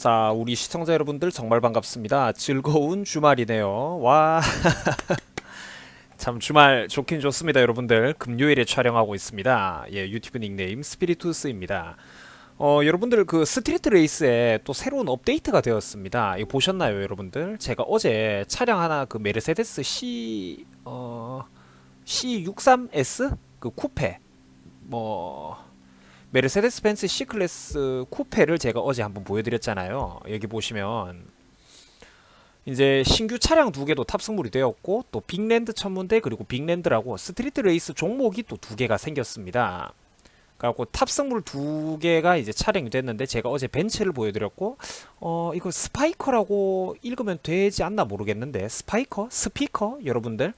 자, 우리 시청자 여러분들 정말 반갑습니다. 즐거운 주말이네요. 와. 참 주말 좋긴 좋습니다, 여러분들. 금요일에 촬영하고 있습니다. 예, 유튜브 닉네임 스피리투스입니다. 어, 여러분들 그 스트리트 레이스에 또 새로운 업데이트가 되었습니다. 이거 보셨나요, 여러분들? 제가 어제 차량 하나 그 메르세데스 C 어 C63S 그 쿠페 뭐 메르세데스 벤츠 C 클래스 쿠페를 제가 어제 한번 보여드렸잖아요. 여기 보시면 이제 신규 차량 두 개도 탑승물이 되었고 또 빅랜드 천문대 그리고 빅랜드라고 스트리트 레이스 종목이 또 두 개가 생겼습니다. 그래갖고 탑승물 두 개가 이제 차량이 됐는데 제가 어제 벤츠를 보여드렸고 어 이거 스파이커라고 읽으면 되지 않나 모르겠는데 스파이커 스피커 여러분들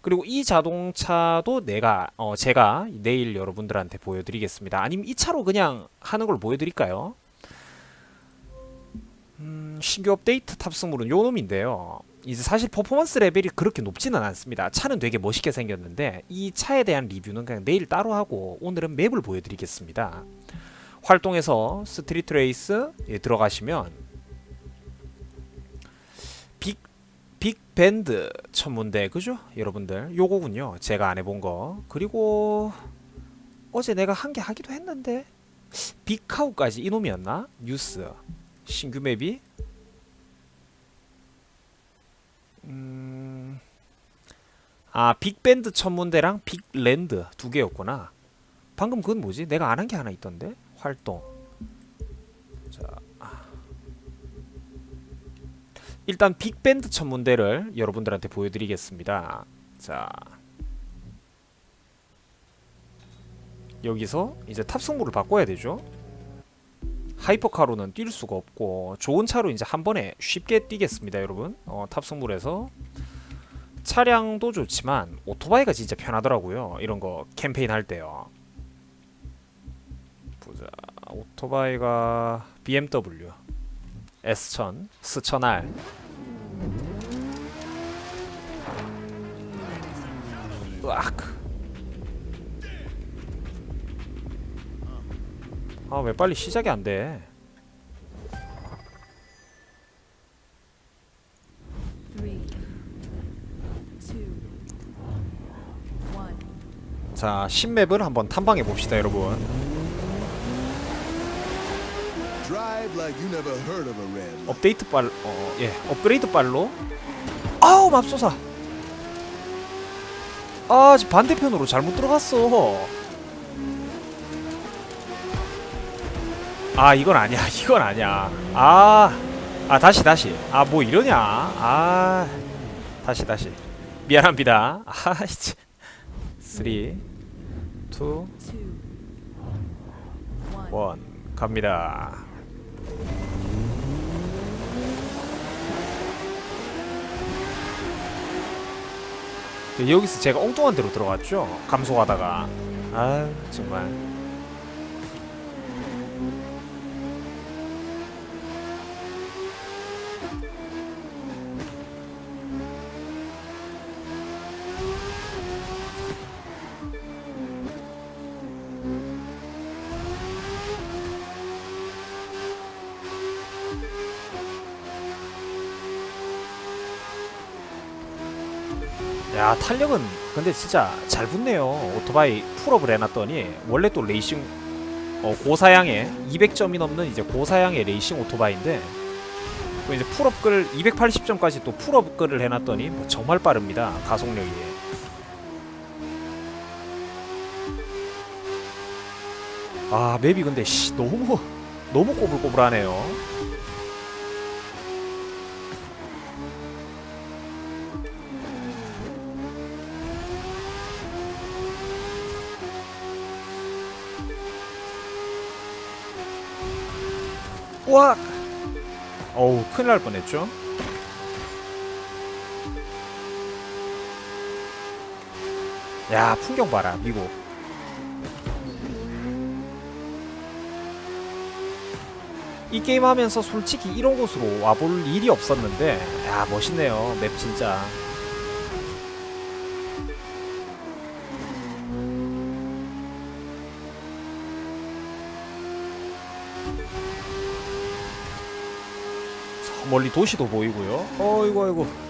그리고 이 자동차도 내가 어 제가 내일 여러분들한테 보여드리겠습니다. 아니면 이 차로 그냥 하는 걸 보여드릴까요? 음, 신규 업데이트 탑승물은 요 놈인데요. 이제 사실 퍼포먼스 레벨이 그렇게 높지는 않습니다. 차는 되게 멋있게 생겼는데 이 차에 대한 리뷰는 그냥 내일 따로 하고 오늘은 맵을 보여드리겠습니다. 활동에서 스트리트 레이스에 들어가시면 빅 빅밴드 천문대 그죠? 여러분들 요거군요. 제가 안 해본 거. 그리고 어제 내가 한 개 하기도 했는데 빅카우까지 이놈이었나? 뉴스 신규 맵이 음... 아 빅밴드 천문대랑 빅랜드 두 개였구나. 방금 그건 뭐지? 내가 안 한 게 하나 있던데 활동. 일단 빅밴드 천문대를 여러분들한테 보여드리겠습니다. 자 여기서 이제 탑승물을 바꿔야 되죠. 하이퍼카로는 뛸 수가 없고 좋은 차로 이제 한 번에 쉽게 뛰겠습니다, 여러분. 어, 탑승물에서 차량도 좋지만 오토바이가 진짜 편하더라고요. 이런 거 캠페인 할 때요. 보자. 오토바이가 BMW S1000, 스천R 으악 아왜 빨리 시작이 안 돼? Three, two, one. 자 신맵을 한번 탐방해 봅시다 여러분 업데이트 빨 어 예 업그레이드 빨로. 아우 맙소사. 아 지금 반대편으로 잘못 들어갔어. 아 이건 아니야 이건 아니야. 아 아 다시 다시. 아 뭐 이러냐? 아 다시 다시. 미안합니다. 아 이제. 3 2 Two, one. 1 갑니다. 네, 여기서 제가 엉뚱한 데로 들어갔죠? 감속하다가. 아 정말 탄력은 근데 진짜 잘 붙네요. 오토바이 풀업을 해놨더니 원래 또 레이싱 어, 고사양의 200점이 넘는 이제 고사양의 레이싱 오토바이인데 또 이제 풀업글 280점까지 또 풀업글을 해놨더니 뭐 정말 빠릅니다 가속력이. 아 맵이 근데 씨 너무 너무 꼬불꼬불하네요 와 어우 큰일 날 뻔했죠? 야 풍경 봐라 미국. 이 게임 하면서 솔직히 이런 곳으로 와볼 일이 없었는데 야 멋있네요 맵 진짜 멀리 도시도 보이고요. 어이구 어이구.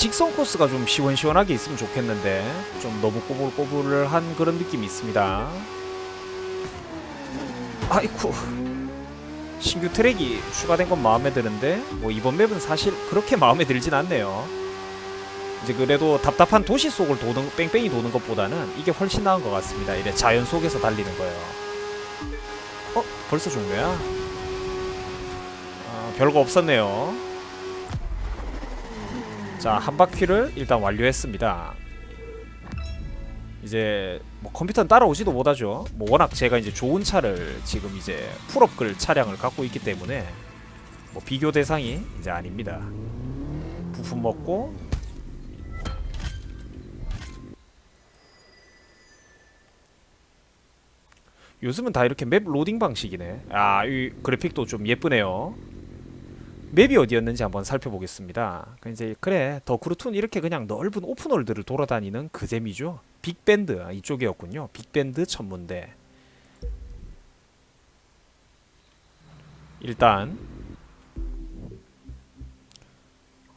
직선 코스가 좀 시원시원하게 있으면 좋겠는데 좀 너무 꼬불꼬불한 그런 느낌이 있습니다. 아이쿠 신규 트랙이 추가된 건 마음에 드는데 뭐 이번 맵은 사실 그렇게 마음에 들진 않네요. 이제 그래도 답답한 도시 속을 도는 뺑뺑이 도는 것보다는 이게 훨씬 나은 것 같습니다. 이래 자연 속에서 달리는 거예요. 어 벌써 종료야? 아, 별거 없었네요. 자, 한 바퀴를 일단 완료했습니다. 이제 뭐 컴퓨터는 따라오지도 못하죠. 뭐 워낙 제가 이제 좋은 차를 지금 이제 풀업글 차량을 갖고 있기 때문에 뭐 비교 대상이 이제 아닙니다. 부품 먹고 요즘은 다 이렇게 맵 로딩 방식이네. 아, 이 그래픽도 좀 예쁘네요. 맵이 어디였는지 한번 살펴보겠습니다. 그 이제 그래 더크루툰 이렇게 그냥 넓은 오픈월드를 돌아다니는 그 재미죠. 빅밴드 아, 이쪽이었군요. 빅밴드 천문대. 일단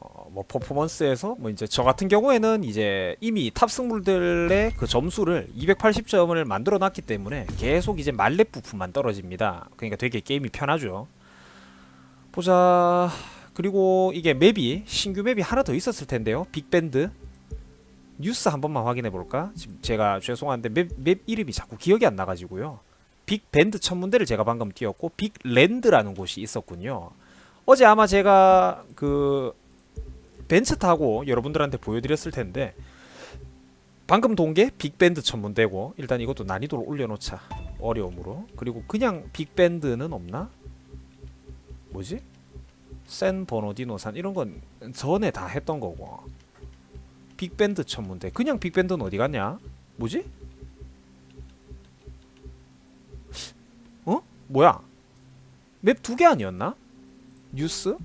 어, 뭐 퍼포먼스에서 뭐 이제 저 같은 경우에는 이제 이미 탑승물들의 그 점수를 280점을 만들어 놨기 때문에 계속 이제 말렙 부품만 떨어집니다. 그러니까 되게 게임이 편하죠. 보자. 그리고 이게 맵이 신규 맵이 하나 더 있었을 텐데요. 빅밴드 뉴스 한 번만 확인해 볼까? 지금 제가 죄송한데 맵, 맵 이름이 자꾸 기억이 안 나가지고요. 빅밴드 천문대를 제가 방금 띄웠고 빅랜드라는 곳이 있었군요. 어제 아마 제가 그 벤츠 타고 여러분들한테 보여드렸을 텐데 방금 동게 빅밴드 천문대고 일단 이것도 난이도를 올려놓자 어려움으로 그리고 그냥 빅밴드는 없나? 뭐지? 샌 버너디노산 이런 건 전에 다 했던 거고 빅밴드 천문대 그냥 빅밴드는 어디 갔냐? 뭐지? 어? 뭐야? 맵 두 개 아니었나? 뉴스?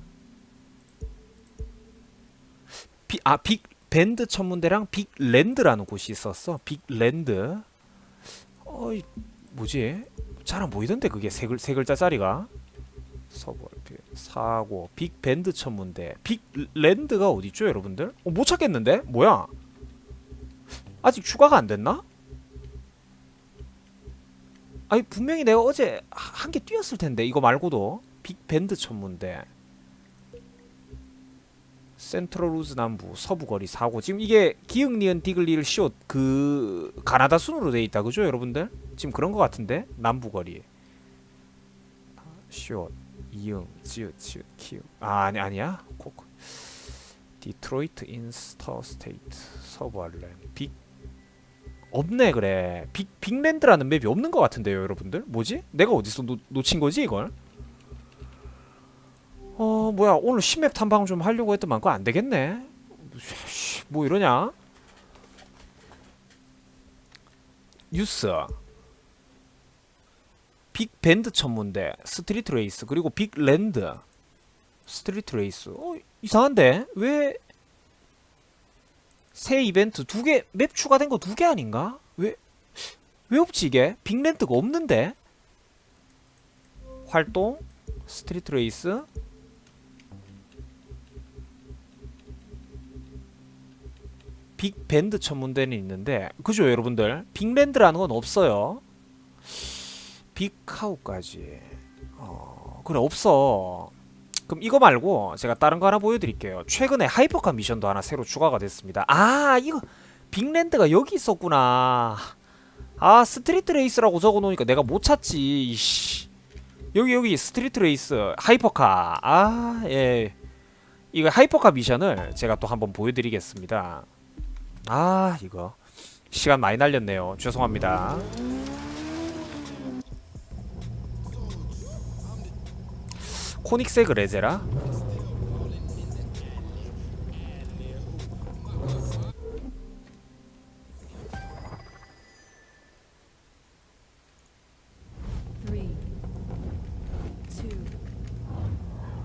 비, 아 빅밴드 천문대랑 빅랜드라는 곳이 있었어 빅랜드 어이 뭐지? 잘 안 보이던데 그게 세, 글, 세 글자짜리가 서버 사고 빅밴드 천문대 빅랜드가 어디있죠 여러분들? 어, 못 찾겠는데? 뭐야? 아직 추가가 안 됐나? 아니 분명히 내가 어제 한개 띄었을 텐데 이거 말고도 빅밴드 천문대 센트럴 루즈 남부 서부 거리 사고 지금 이게 기흥 니은 디글리를 시옷 그 가나다 순으로 돼 있다 그죠 여러분들? 지금 그런 것 같은데 남부 거리 시옷 이응 지읒 지읒 키우 아 아니 아니야? 코코. 디트로이트 인스터 스테이트 서부 알렌 빅 없네 그래. 빅 빅랜드라는 맵이 없는 것 같은데요 여러분들? 뭐지? 내가 어디서 놓, 놓친 거지 이걸? 어 뭐야 오늘 신맵 탐방 좀 하려고 했더만 그거 안 되겠네. 씨, 뭐 이러냐? 뉴스 빅밴드 천문대 스트리트 레이스 그리고 빅랜드 스트리트 레이스. 어 이상한데? 왜 새 이벤트 두 개 맵 추가된 거 두 개 아닌가? 왜 왜 없지 이게? 빅랜드가 없는데? 활동 스트리트 레이스. 빅밴드 천문대는 있는데 그죠 여러분들? 빅랜드라는 건 없어요 빅카우까지. 어 그래 없어. 그럼 이거 말고 제가 다른 거 하나 보여드릴게요. 최근에 하이퍼카 미션도 하나 새로 추가가 됐습니다. 아 이거 빅랜드가 여기 있었구나. 아 스트리트 레이스라고 적어놓으니까 내가 못 찾지 이씨. 여기 여기 스트리트 레이스 하이퍼카. 아 예. 이거 하이퍼카 미션을 제가 또 한번 보여드리겠습니다. 아 이거 시간 많이 날렸네요. 죄송합니다 코닉세그 레제라?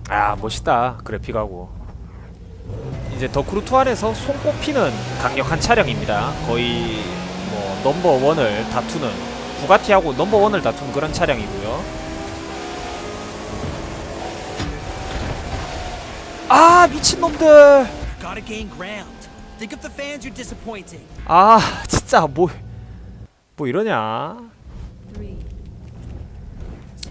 아 멋있다 그래픽하고. 이제 더크루2 안에서 손꼽히는 강력한 차량입니다. 거의 뭐 넘버원을 다투는 부가티하고 넘버원을 다투는 그런 차량이고요 아 미친놈들. 아 진짜 뭐뭐 이러냐.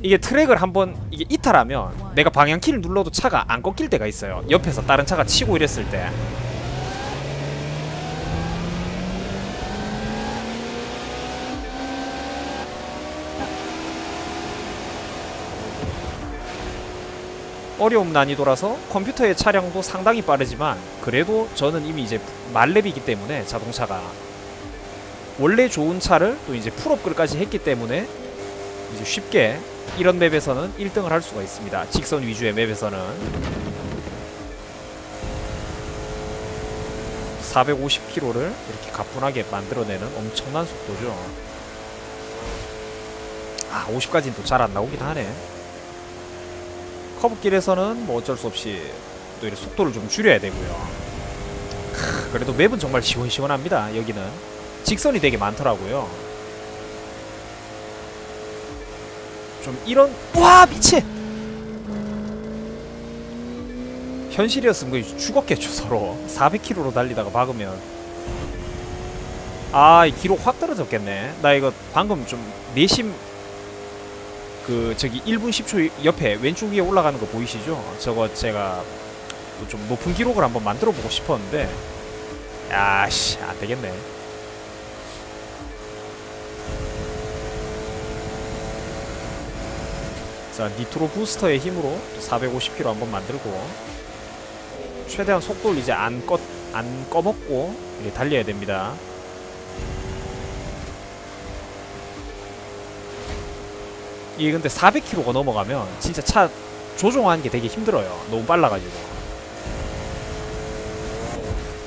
이게 트랙을 한번 이게 이탈하면 내가 방향키를 눌러도 차가 안 꺾일 때가 있어요 옆에서 다른 차가 치고 이랬을 때 어려움 난이도라서 컴퓨터의 차량도 상당히 빠르지만 그래도 저는 이미 이제 말렙이기 때문에 자동차가 원래 좋은 차를 또 이제 풀업글까지 했기 때문에 이제 쉽게 이런 맵에서는 1등을 할 수가 있습니다. 직선 위주의 맵에서는 450km를 이렇게 가뿐하게 만들어내는 엄청난 속도죠. 아 50까지는 또 잘 안 나오긴 하네. 커브길에서는 뭐 어쩔 수 없이 또 이렇게 속도를 좀 줄여야 되고요. 크, 그래도 맵은 정말 시원시원합니다. 여기는 직선이 되게 많더라고요. 좀 이런 와 미친 현실이었으면 거의 죽었겠죠 서로 400km로 달리다가 박으면 아이 기록 확 떨어졌겠네 나 이거 방금 좀 내심 그 저기 1분 10초 옆에 왼쪽 위에 올라가는 거 보이시죠? 저거 제가 뭐좀 높은 기록을 한번 만들어 보고 싶었는데. 야씨 안 되겠네. 자 니트로 부스터의 힘으로 450km 한번 만들고. 최대한 속도를 이제 안 꺼, 안 꺼먹고 달려야 됩니다. 이게 근데 400km가 넘어가면 진짜 차 조종하는 게 되게 힘들어요. 너무 빨라가지고.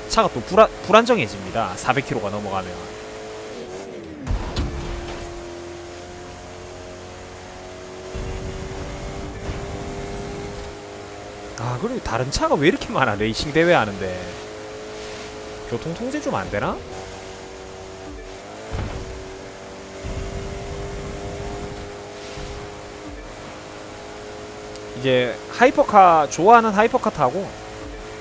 차가 또 불안, 불안정해집니다. 400km가 넘어가면. 아 그리고 다른 차가 왜 이렇게 많아 레이싱 대회 하는데 교통 통제 좀 안 되나? 이제 하이퍼카 좋아하는 하이퍼카 타고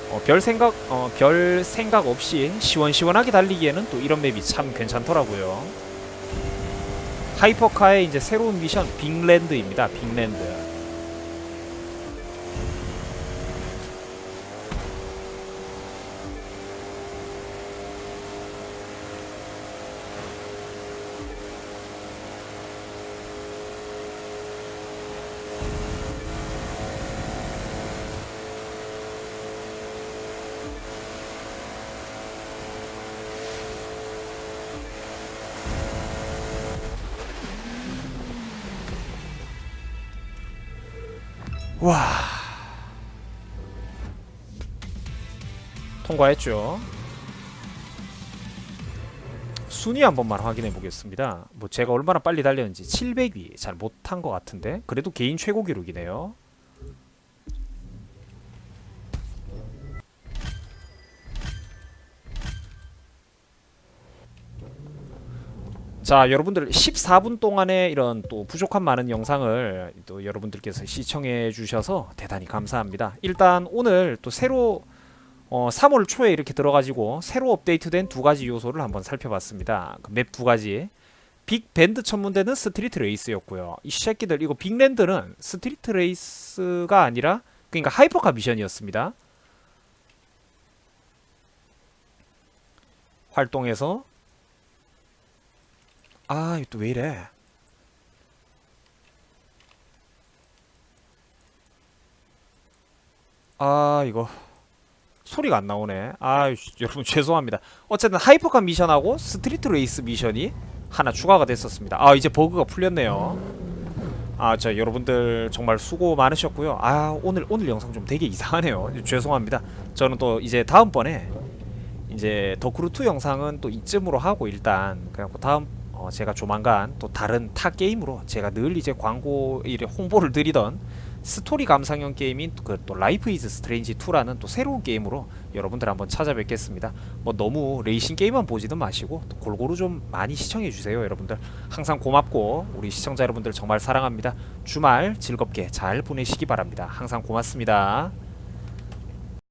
어, 별 생각 어, 별 생각 없이 시원시원하게 달리기에는 또 이런 맵이 참 괜찮더라고요. 하이퍼카의 이제 새로운 미션 빅랜드입니다. 빅랜드. 와 통과했죠. 순위 한 번만 확인해 보겠습니다. 뭐 제가 얼마나 빨리 달렸는지 700위 잘 못한 것 같은데 그래도 개인 최고 기록이네요. 자 여러분들 14분 동안의 이런 또 부족한 많은 영상을 또 여러분들께서 시청해 주셔서 대단히 감사합니다. 일단 오늘 또 새로 어, 3월 초에 이렇게 들어가지고 새로 업데이트된 두 가지 요소를 한번 살펴봤습니다. 그 맵두 가지. 빅 밴드 천문대는 스트리트 레이스였고요. 이 새끼들 이거 빅랜드는 스트리트 레이스가 아니라 그러니까 하이퍼카 미션이었습니다. 활동해서 아, 이거 또 왜 이래? 아, 이거 소리가 안 나오네. 아, 여러분 죄송합니다. 어쨌든 하이퍼카 미션하고 스트리트 레이스 미션이 하나 추가가 됐었습니다. 아, 이제 버그가 풀렸네요. 아, 저 여러분들 정말 수고 많으셨고요. 아, 오늘 오늘 영상 좀 되게 이상하네요. 죄송합니다. 저는 또 이제 다음번에 이제 더크루2 영상은 또 이쯤으로 하고 일단 그래갖고 다음 어, 제가 조만간 또 다른 타 게임으로 제가 늘 이제 광고 일 홍보를 드리던 스토리 감상형 게임인 그 또 라이프 이즈 스트레인지 2라는 또 새로운 게임으로 여러분들 한번 찾아뵙겠습니다. 뭐 너무 레이싱 게임만 보지는 마시고 또 골고루 좀 많이 시청해 주세요, 여러분들. 항상 고맙고 우리 시청자 여러분들 정말 사랑합니다. 주말 즐겁게 잘 보내시기 바랍니다. 항상 고맙습니다.